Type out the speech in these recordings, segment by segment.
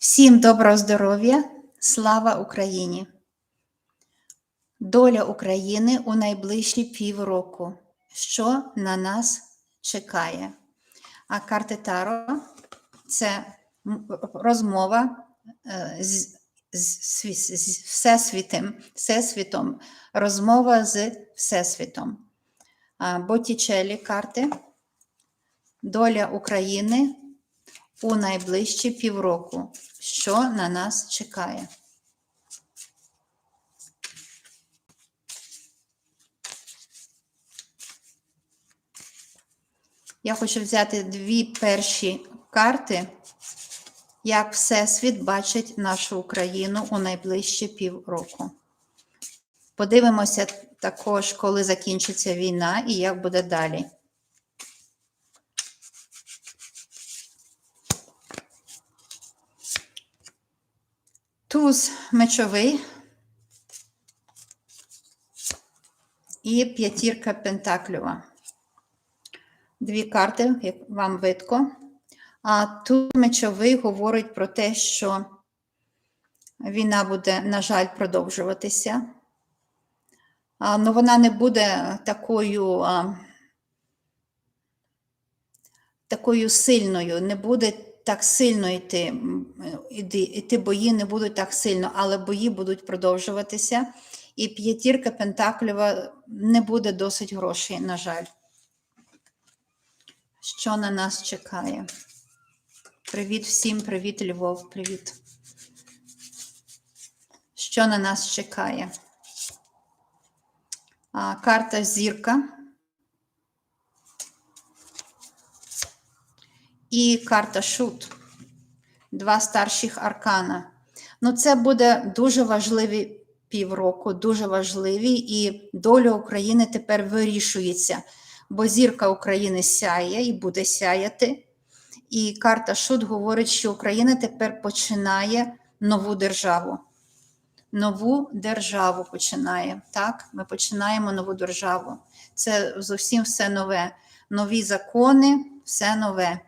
Всім доброго здоров'я, слава Україні! Доля України у найближчі півроку. Що на нас чекає? А карти Таро це розмова е, з, з, з Всесвітом, Всесвітом, розмова з Всесвітом. А, Боттічелі карти. Доля України у найближчі півроку. Що на нас чекає? Я хочу взяти дві перші карти, як Всесвіт бачить нашу Україну у найближчі півроку. Подивимося також, коли закінчиться війна і як буде далі. Туз мечовий і п'ятірка пентаклюва. Дві карти, як вам видко. А тут мечовий говорить про те, що війна буде, на жаль, продовжуватися. Ну, вона не буде такою, такою сильною, не буде так сильно йти, іти бої не будуть так сильно, але бої будуть продовжуватися. І п'ятірка Пентаклєва не буде досить грошей, на жаль. Що на нас чекає? Привіт всім, привіт, Львов, привіт. Що на нас чекає? А, карта зірка. І карта шут. Два старших аркана. Ну, це буде дуже важливі півроку, дуже важливі, і доля України тепер вирішується, бо зірка України сяє і буде сяяти. І карта Шут говорить, що Україна тепер починає нову державу. Нову державу починає. Так, ми починаємо нову державу. Це зовсім все нове. Нові закони, все нове.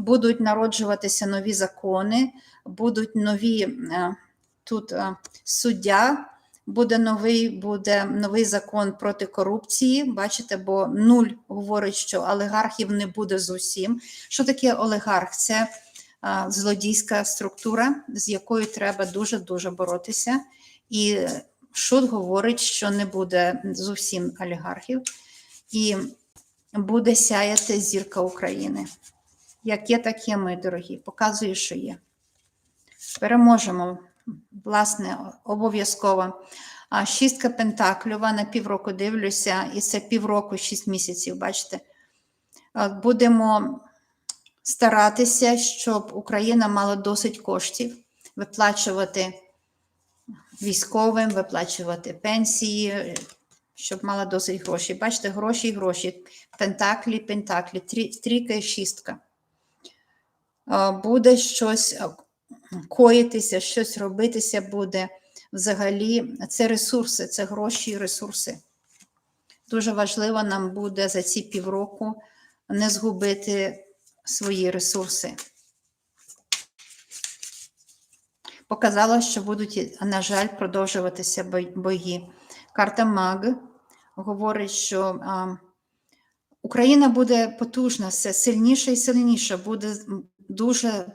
Будуть народжуватися нові закони, будуть нові е, тут е, суддя, буде новий, буде новий закон проти корупції. Бачите, бо нуль говорить, що олігархів не буде зовсім. Що таке олігарх? Це е, злодійська структура, з якою треба дуже дуже боротися. І Шут говорить, що не буде зовсім олігархів, і буде сяяти зірка України. Як є, так є, мої дорогі. Показую, що є. Переможемо, власне, обов'язково. Шістка Пентаклюва на півроку дивлюся, і це півроку, шість місяців, бачите. Будемо старатися, щоб Україна мала досить коштів виплачувати військовим, виплачувати пенсії, щоб мала досить грошей. Бачите, гроші гроші. Пентаклі, пентаклі, трійка і шістка. Буде щось коїтися, щось робитися буде. Взагалі, це ресурси, це гроші і ресурси. Дуже важливо нам буде за ці півроку не згубити свої ресурси. Показало, що будуть, на жаль, продовжуватися бої. Карта Маг говорить, що Україна буде потужна, все сильніше і сильніше, буде дуже,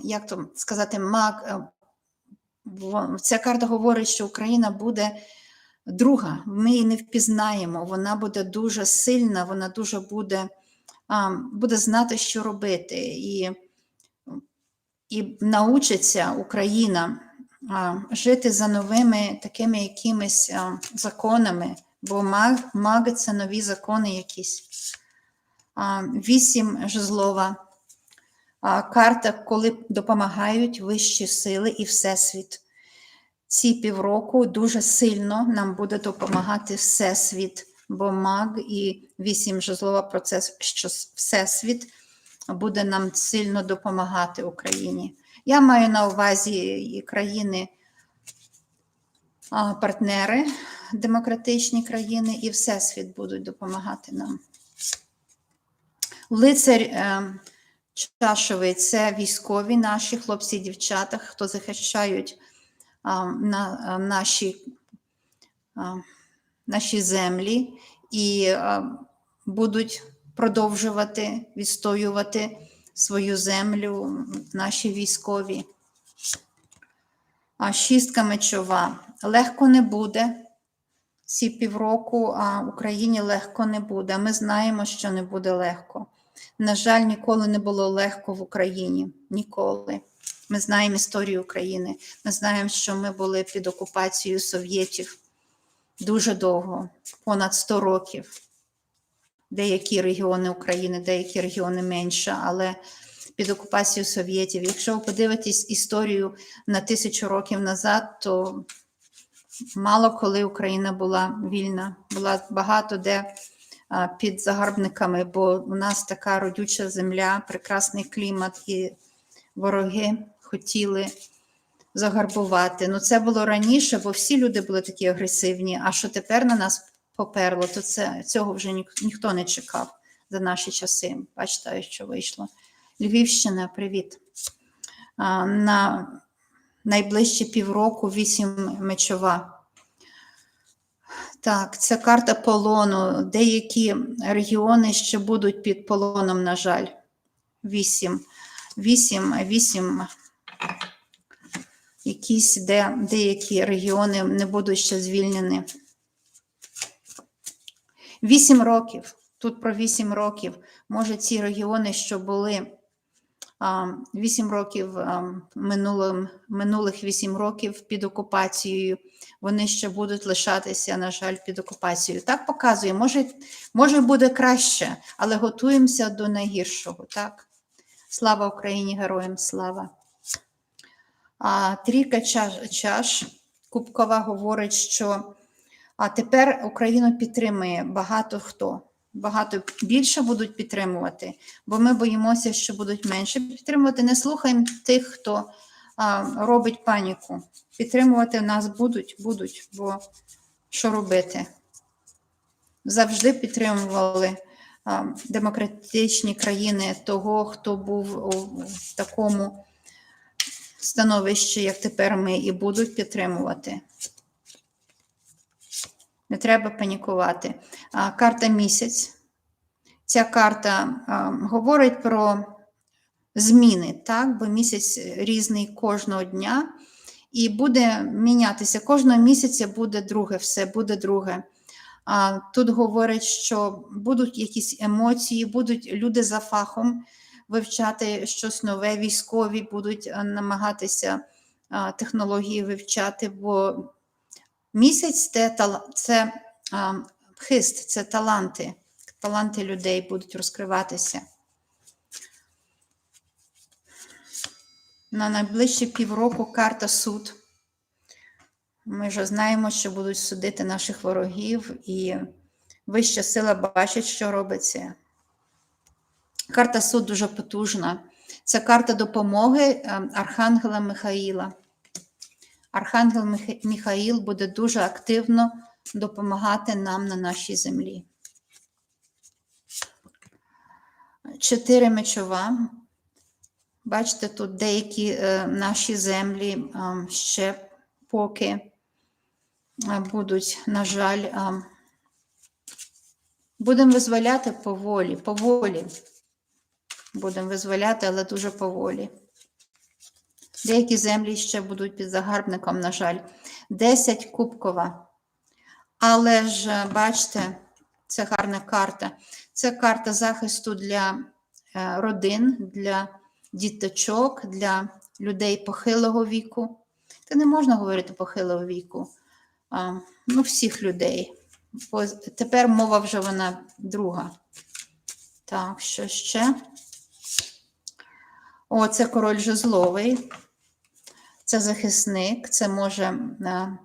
як то сказати, маг. е, Ця карта говорить, що Україна буде друга. Ми її не впізнаємо. Вона буде дуже сильна, вона дуже буде, буде знати, що робити. І і научиться Україна жити за новими такими якимись законами, бо маг, маги це нові закони якісь. Вісім жезлова. Карта, коли допомагають вищі сили і Всесвіт. Ці півроку дуже сильно нам буде допомагати Всесвіт, бо маг і вісім жезлова процес, що Всесвіт буде нам сильно допомагати Україні. Я маю на увазі і країни партнери, демократичні країни, і Всесвіт будуть допомагати нам. Лицарь е, Чашовий це військові наші хлопці і дівчата, хто захищають а, на, наші, а, наші землі і а, будуть продовжувати відстоювати свою землю, наші військові. А шістка мечова. Легко не буде. Ці півроку а Україні легко не буде. Ми знаємо, що не буде легко. На жаль, ніколи не було легко в Україні. Ніколи. Ми знаємо історію України. Ми знаємо, що ми були під окупацією совєтів дуже довго, понад 100 років. Деякі регіони України, деякі регіони менше, але під окупацією совєтів. Якщо ви подивитесь історію на тисячу років назад, то мало коли Україна була вільна, була багато де під загарбниками, бо у нас така родюча земля, прекрасний клімат, і вороги хотіли загарбувати. Ну, це було раніше, бо всі люди були такі агресивні. А що тепер на нас поперло, то це, цього вже ні, ніхто не чекав за наші часи. Бачите, що вийшло. Львівщина, привіт. А, на найближчі півроку вісім мечова. Так, це карта полону. Деякі регіони ще будуть під полоном, на жаль. Вісім. Вісім, вісім. Якісь де деякі регіони не будуть ще звільнені. Вісім років. Тут про вісім років. Може, ці регіони, що були вісім років минулим, минулих вісім років під окупацією, вони ще будуть лишатися, на жаль, під окупацією. Так показує, може, може буде краще, але готуємося до найгіршого. Так? Слава Україні, героям слава! А трійка чаш, чаш Кубкова говорить, що а тепер Україну підтримує багато хто. Багато більше будуть підтримувати, бо ми боїмося, що будуть менше підтримувати. Не слухаємо тих, хто а, робить паніку. Підтримувати нас будуть, будуть, бо що робити? Завжди підтримували а, демократичні країни того, хто був у, такому становищі, як тепер ми, і будуть підтримувати. Не треба панікувати. Карта місяць. Ця карта говорить про зміни, так? бо місяць різний кожного дня, і буде мінятися. Кожного місяця буде друге, все буде друге. А, Тут говорить, що будуть якісь емоції, будуть люди за фахом вивчати щось нове, військові будуть намагатися технології вивчати, бо Місяць це, це а, хист, це таланти. Таланти людей будуть розкриватися. На найближчі півроку карта суд. Ми вже знаємо, що будуть судити наших ворогів, і вища сила бачить, що робиться. Карта суд дуже потужна. Це карта допомоги е, Архангела Михаїла. Архангел Мих- Михаїл буде дуже активно допомагати нам на нашій землі. Чотири мечова. Бачите, тут деякі е, наші землі е, ще поки е, будуть, на жаль, е, будемо визволяти поволі, поволі. Будемо визволяти, але дуже поволі. Деякі землі ще будуть під загарбником, на жаль. 10 кубкова. Але ж, бачите, це гарна карта. Це карта захисту для е, родин, для діточок, для людей похилого віку. Та не можна говорити похилого віку. А, ну, всіх людей. Бо тепер мова вже вона друга. Так, що ще? О, це король жезловий. Це захисник, це може е,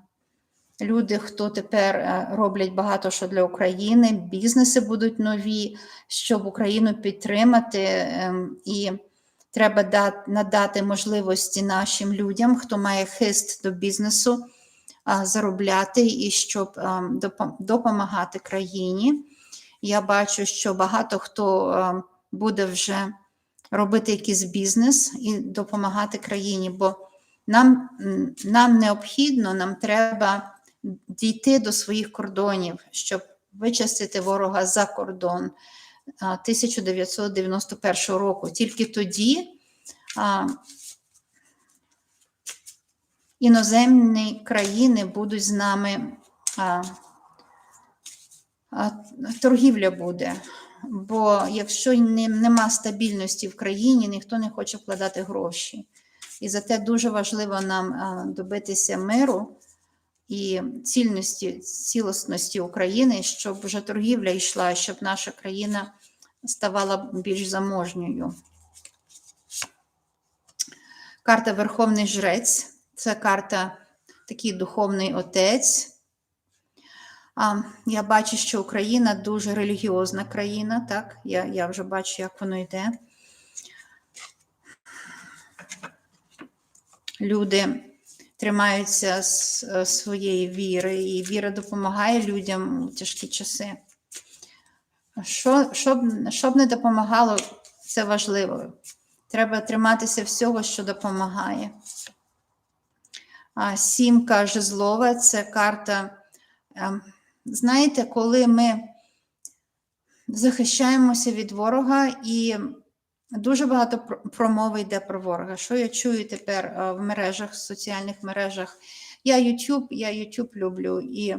люди, хто тепер е, роблять багато що для України, бізнеси будуть нові, щоб Україну підтримати. ем, І треба надати можливості нашим людям, хто має хист до бізнесу, заробляти і щоб ем, допомагати країні. Я бачу, що багато хто ем, буде вже робити якийсь бізнес і допомагати країні, бо нам, нам необхідно, нам треба дійти до своїх кордонів, щоб вичистити ворога за кордон 1991 року. Тільки тоді а, іноземні країни будуть з нами. А, торгівля буде. Бо якщо не, нема стабільності в країні, ніхто не хоче вкладати гроші. І зате дуже важливо нам добитися миру і цільності, цілісності України, щоб вже торгівля йшла, щоб наша країна ставала більш заможньою. Карта Верховний Жрець це карта такий духовний отець. Я бачу, що Україна дуже релігіозна країна, так? Я, я вже бачу, як воно йде. Люди тримаються з е, своєї віри, і віра допомагає людям у тяжкі часи. Що, щоб, щоб не допомагало, це важливо. Треба триматися всього, що допомагає. А, сімка жезлова це карта. ем, Знаєте, коли ми захищаємося від ворога, і дуже багато пр- промови йде про ворога. Що я чую тепер е, в мережах, в соціальних мережах? Я YouTube, я YouTube люблю і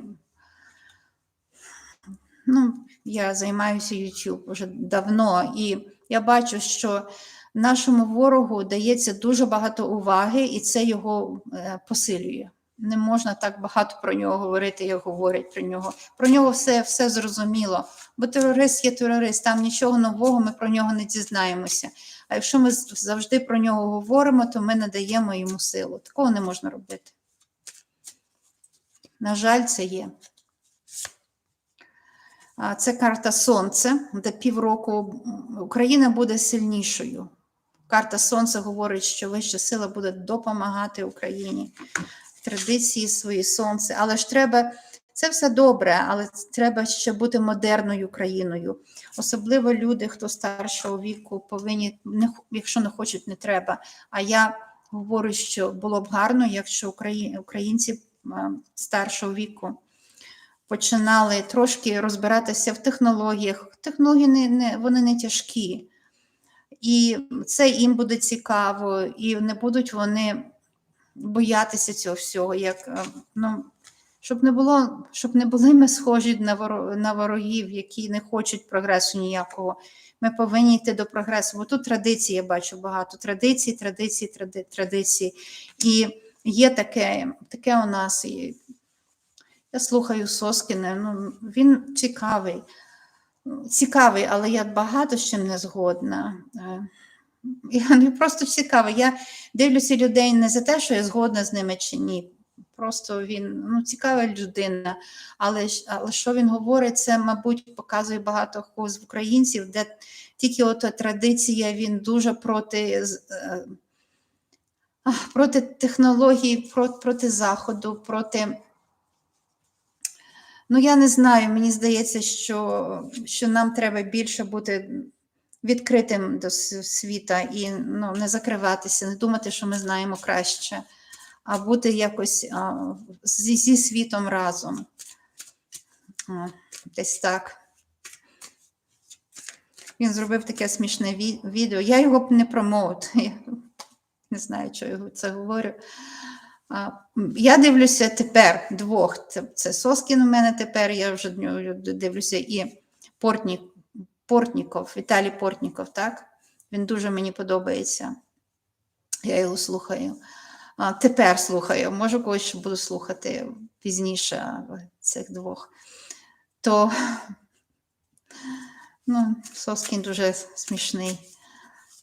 ну, я займаюся YouTube вже давно, і я бачу, що нашому ворогу дається дуже багато уваги, і це його е, посилює. Не можна так багато про нього говорити, як говорять про нього. Про нього все, все зрозуміло. Бо терорист є терорист, там нічого нового ми про нього не дізнаємося. А якщо ми завжди про нього говоримо, то ми надаємо йому силу. Такого не можна робити. На жаль, це є. Це карта Сонце, де півроку Україна буде сильнішою. Карта Сонце говорить, що вища сила буде допомагати Україні традиції свої сонце. Але ж треба, це все добре, але треба ще бути модерною країною. Особливо люди, хто старшого віку, повинні, не, якщо не хочуть, не треба. А я говорю, що було б гарно, якщо українці старшого віку починали трошки розбиратися в технологіях. Технології не, не, вони не тяжкі. І це їм буде цікаво, і не будуть вони боятися цього всього, як е, ну, щоб не було, щоб не були ми схожі на на ворогів, які не хочуть прогресу ніякого. Ми повинні йти до прогресу. Бо тут традиції, я бачу багато традицій, традицій, тради, традицій. І є таке, таке у нас. І я слухаю Соскіне, ну, він цікавий. Цікавий, але я багато з чим не згодна. Я не просто цікаво. Я дивлюся людей не за те, що я згодна з ними чи ні. Просто він ну, цікава людина. Але, але що він говорить, це, мабуть, показує багато кого з українців, де тільки от традиція, він дуже проти, е, проти технологій, проти, проти заходу, проти. Ну, я не знаю, мені здається, що, що нам треба більше бути відкритим до світа і ну, не закриватися, не думати, що ми знаємо краще, а бути якось а, зі, зі світом разом. А, десь так. Він зробив таке смішне ві- відео. Я його б не промоут. Я не знаю, що я це говорю. А, Я дивлюся тепер двох. Це, це Соскін у мене тепер, я вже дивлюся, і Портнік, Портніков, Віталій Портніков, так? Він дуже мені подобається. Я його слухаю. А, тепер слухаю, може, когось ще буду слухати пізніше цих двох. То ну, Соскін дуже смішний.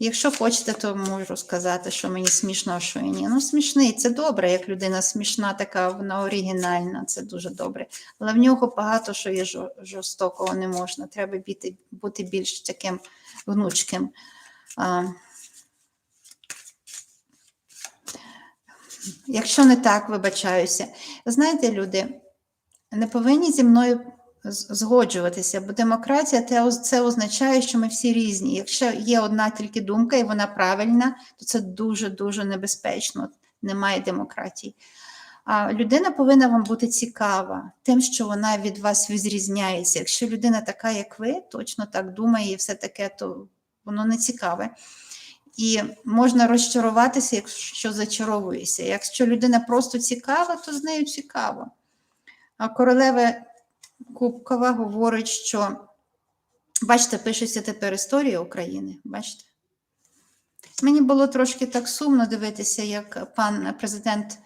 Якщо хочете, то можу сказати, що мені смішно, що і ні. Ну, смішний, це добре, як людина смішна, така вона оригінальна, це дуже добре. Але в нього багато що є жорстокого не можна. Треба бути, бути більш таким гнучким. А, якщо не так, вибачаюся. Знаєте, люди не повинні зі мною згоджуватися, бо демократія це означає, що ми всі різні. Якщо є одна тільки думка і вона правильна, то це дуже-дуже небезпечно. Немає демократії. А людина повинна вам бути цікава тим, що вона від вас відрізняється. Якщо людина така, як ви, точно так думає і все таке, то воно не цікаве. І можна розчаруватися, якщо зачаровуєшся. Якщо людина просто цікава, то з нею цікаво. А королева Кубкова говорить, що бачите, пишеться тепер історія України. Бачите? Мені було трошки так сумно дивитися, як пан президент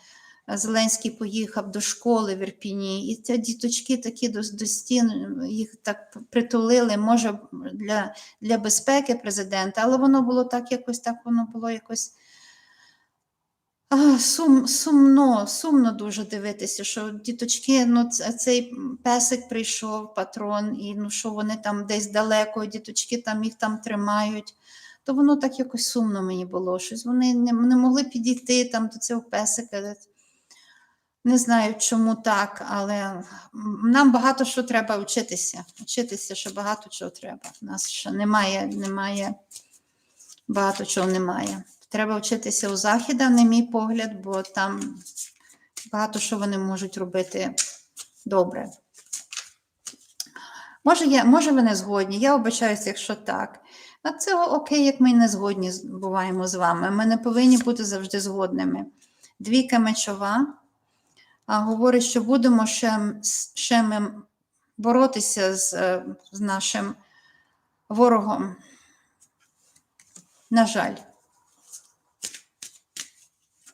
Зеленський поїхав до школи в Ірпіні, і ці діточки такі до, до стін їх так притулили, може, для, для безпеки президента, але воно було так якось, так воно було якось. А, сум, сумно, сумно дуже дивитися, що діточки, ну цей песик прийшов, патрон, і ну що вони там десь далеко, діточки там їх там тримають. То воно так якось сумно мені було. Щось вони не, не могли підійти там до цього песика. Не знаю, чому так, але нам багато що треба вчитися. Вчитися, що багато чого треба. У нас ще немає, немає, багато чого немає. Треба вчитися у Західа, на мій погляд, бо там багато що вони можуть робити добре. Може, я, може ви не згодні, я обичаюся, якщо так. А це окей, як ми не згодні буваємо з вами. Ми не повинні бути завжди згодними. Двійка мечова а, говорить, що будемо ще, ще ми боротися з, е, з нашим ворогом. На жаль.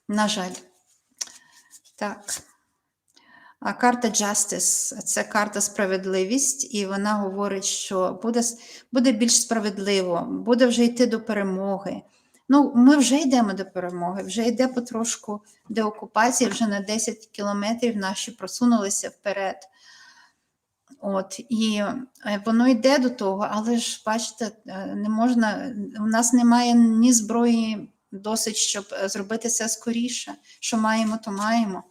На жаль. Так. А карта Justice – це карта справедливість, і вона говорить, що буде, буде більш справедливо, буде вже йти до перемоги. Ну, ми вже йдемо до перемоги, вже йде потрошку деокупація, вже на 10 кілометрів наші просунулися вперед. От, і е, воно йде до того, але ж бачите, е, не можна, у нас немає ні зброї досить, щоб е, зробити це скоріше. Що маємо, то маємо.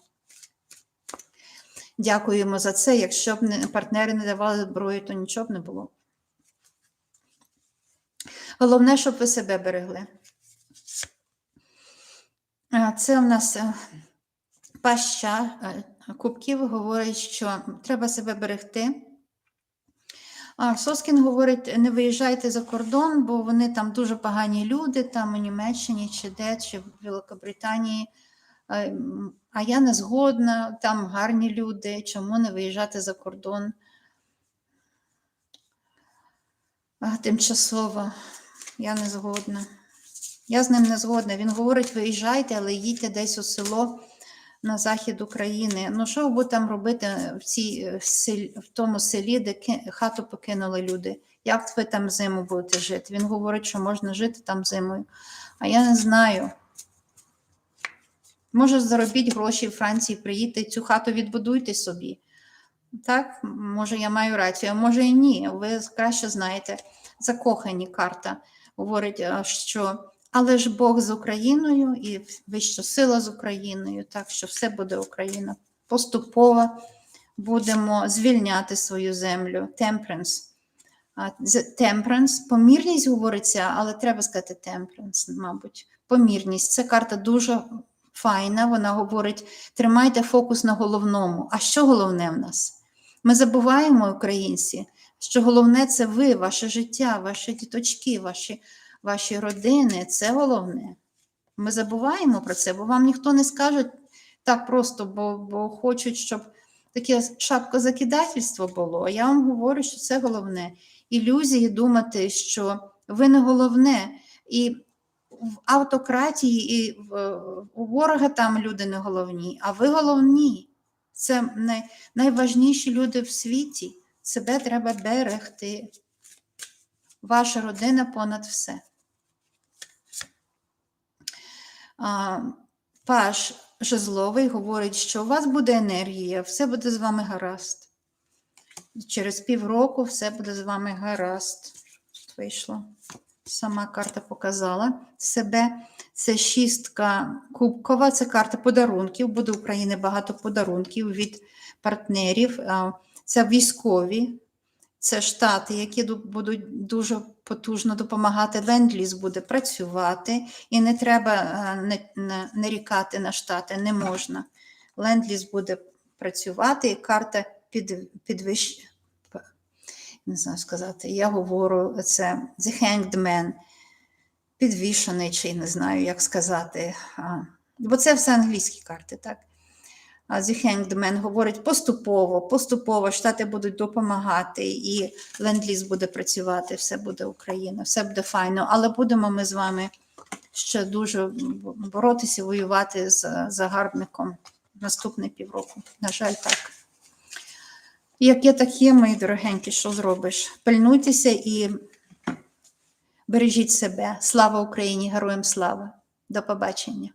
Дякуємо за це. Якщо б партнери не давали зброю, то нічого б не було. Головне, щоб ви себе берегли. Це у нас е, паща е, кубків говорить, що треба себе берегти. А Соскін говорить, не виїжджайте за кордон, бо вони там дуже погані люди, там у Німеччині чи де, чи в Великобританії. А я не згодна, там гарні люди, чому не виїжджати за кордон? А, Тимчасово, я не згодна. Я з ним не згодна. Він говорить, виїжджайте, але їдьте десь у село на захід України. Ну, що ви там робити в, цій, е, в тому селі, де хату покинули люди? Як ви там зиму будете жити? Він говорить, що можна жити там зимою. А я не знаю. Може, заробіть гроші в Франції, приїдьте, цю хату відбудуйте собі. Так, може, я маю рацію, а може і ні. Ви краще знаєте. Закохані карта говорить, що але ж Бог з Україною і вища сила з Україною, так що все буде Україна. Поступово будемо звільняти свою землю. Темперанс. Темперанс, помірність говориться, але треба сказати темперанс, мабуть. Помірність. Це карта дуже файна. Вона говорить: тримайте фокус на головному. А що головне в нас? Ми забуваємо, українці, що головне це ви, ваше життя, ваші діточки, ваші, ваші родини. Це головне. Ми забуваємо про це, бо вам ніхто не скаже так просто, бо, бо хочуть, щоб таке шапкозакидательство було. Я вам говорю, що це головне. Ілюзії думати, що ви не головне. І в автократії, і в, у ворога там люди не головні, а ви головні. Це най, найважніші люди в світі. Себе треба берегти. Ваша родина понад все. А, Паш Жезловий говорить, що у вас буде енергія, все буде з вами гаразд. Через півроку все буде з вами гаразд. Вийшло. Сама карта показала себе. Це шістка кубкова, це карта подарунків. Буде в Україні багато подарунків від партнерів. Це військові, це штати, які будуть дуже потужно допомагати. Ленд-ліз буде працювати, і не треба е, нарікати на штати, не можна. Ленд-ліз буде працювати, і карта під, підвищ... Не знаю сказати. Я говорю, це The Hanged Man, підвішений, чи не знаю, як сказати. Бо це все англійські карти, так? The Hanged говорить поступово, поступово штати будуть допомагати, і ленд-ліз буде працювати, все буде Україна, все буде файно. Але будемо ми з вами ще дуже боротися, воювати з загарбником наступний півроку. На жаль, так. Як є, так є, мої дорогенькі, що зробиш? Пильнуйтеся і бережіть себе. Слава Україні! Героям слава! До побачення!